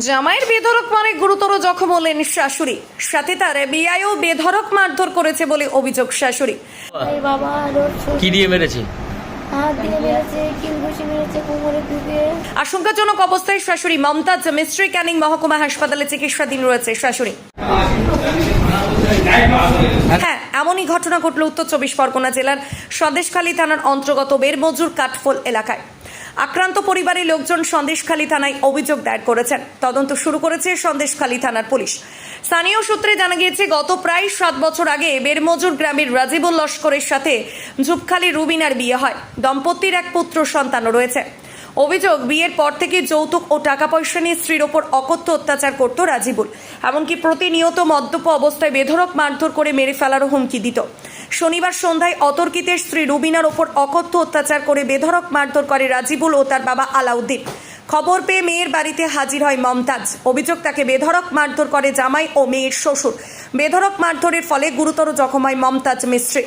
জামাইয়ের বেধরক মারে গুরুতর জখম হলেন শাশুড়ি। সাথে তার বিআইও বেধরক মারধর করেছে বলে অভিযোগ শাশুড়ি। বাবা কি দিয়ে মেরেছে? আশঙ্কাজনক অবস্থায় শাশুড়ি মমতাজ মিস্ট্রি ক্যানিং মহকুমা হাসপাতালে চিকিৎসাধীন রয়েছে শাশুড়ি। হ্যাঁ এমনই ঘটনা ঘটল উত্তর চব্বিশ পরগনা জেলার স্বদেশখালী থানার অন্তর্গত বেরমজুর কাঠফোল এলাকায়। আক্রান্ত পরিবারের লোকজন সন্দেশখালী থানায় অভিযোগ দায়ের করেছেন। তদন্ত শুরু করেছে সন্দেশখালী থানার পুলিশ। স্থানীয় সূত্রে জানা গিয়েছে, গত প্রায় সাত বছর আগে বেরমজুর গ্রামের রাজিবুল লস্করের সাথে ঝুপখালী রুবিনার বিয়ে হয়। দম্পতির এক পুত্র সন্তানও রয়েছে। অভিযোগ, বিয়ের পর থেকে যৌতুক ও টাকা পয়সা নিয়ে স্ত্রীর ওপর অকথ্য অত্যাচার করত রাজিবুল। এমনকি প্রতিনিয়ত মদ্যপ অবস্থায় বেধরক মারধর করে মেরে ফেলারও হুমকি দিত। শনিবার সন্ধ্যায় অতর্কিতের স্ত্রী রুবিনার ওপর অকথ্য অত্যাচার করে বেধরক মারধর করে রাজিবুল ও তার বাবা আলাউদ্দিন। খবর পেয়ে মেয়ের বাড়িতে হাজির হয় মমতাজ। অভিযোগ তাকে বেধরক মারধর করে জামাই ও মেয়ের শ্বশুর। বেধরক মারধরের ফলে গুরুতর জখম হয় মমতাজ মিস্ত্রি।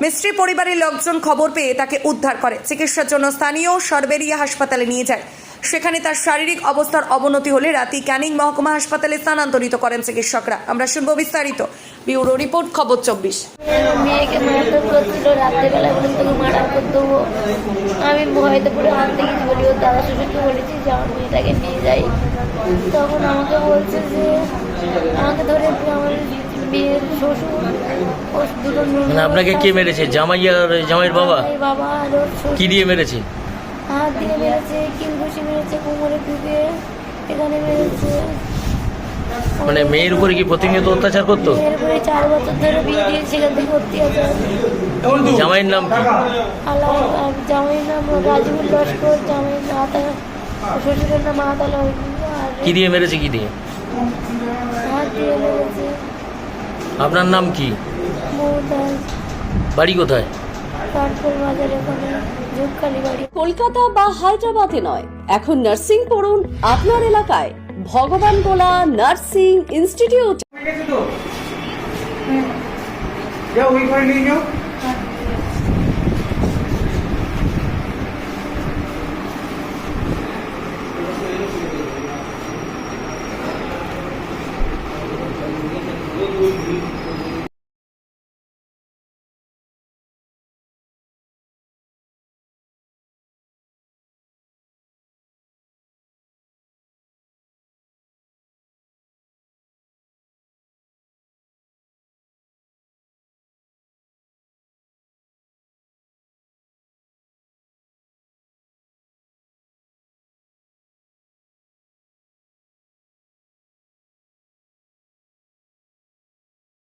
মিস্ত্রি পরিবারের লোকজন খবর পেয়ে তাকে উদ্ধার করে। চিকিৎসার জন্য স্থানীয় সরবেরিয়া হাসপাতালে নিয়ে যায়। সেখানে তার শারীরিক অবস্থার অবনতি হলে রাতে ক্যানিং মহকুমা হাসপাতালে স্থানান্তরিত করেন চিকিৎসকরা। আমরা শুনব বিস্তারিত। ব্যুরো রিপোর্ট খবর চব্বিশ। মেয়েকে মারধর করছিল রাত্রেবেলা বলে তোকে আমি ভয়তে পড়ে হাত থেকে বলি ওর দাদা শ্বশুরকে বলেছি যে আমার মেয়েটাকে নিয়ে যাই। তখন আমাকে বলছে যে আমাকে ধরে আমার বিয়ের শ্বশুর দুটো মানে আপনাকে কে মেরেছে? জামাই আর জামাইয়ের বাবা বাবা কি দিয়ে মেরেছে? হাত দিয়ে মেরেছে কিল ঘুষি মেরেছে কোমরে ডুবে এখানে মেরেছে। মানে মেয়ের উপরে কি প্রতিনিয়ত অত্যাচার করতো? চার বছর ধরে বিয়ে দিয়ে সেখান থেকে অত্যাচার জামাইয়ের নাম কি? আল্লাহ জামাইয়ের নাম রাজীবুল লস্কর জামাইয়ের মাতা শ্বশুরের নাম আদাল কি দিয়ে মেরেছে কি দিয়ে? হাত দিয়ে মেরেছে। আপনার নাম কি? বাড়ি কোথায়? কাঠপুর বাজার ওখানে ঝুপখালি বাড়ি। কলকাতা বা হায়দ্রাবাদে নয় এখন নার্সিং পড়ুন আপনার এলাকায়। ভগবান গোলা নার্সিং ইনস্টিটিউট। যাও ওই ঘরে নিয়ে যাও।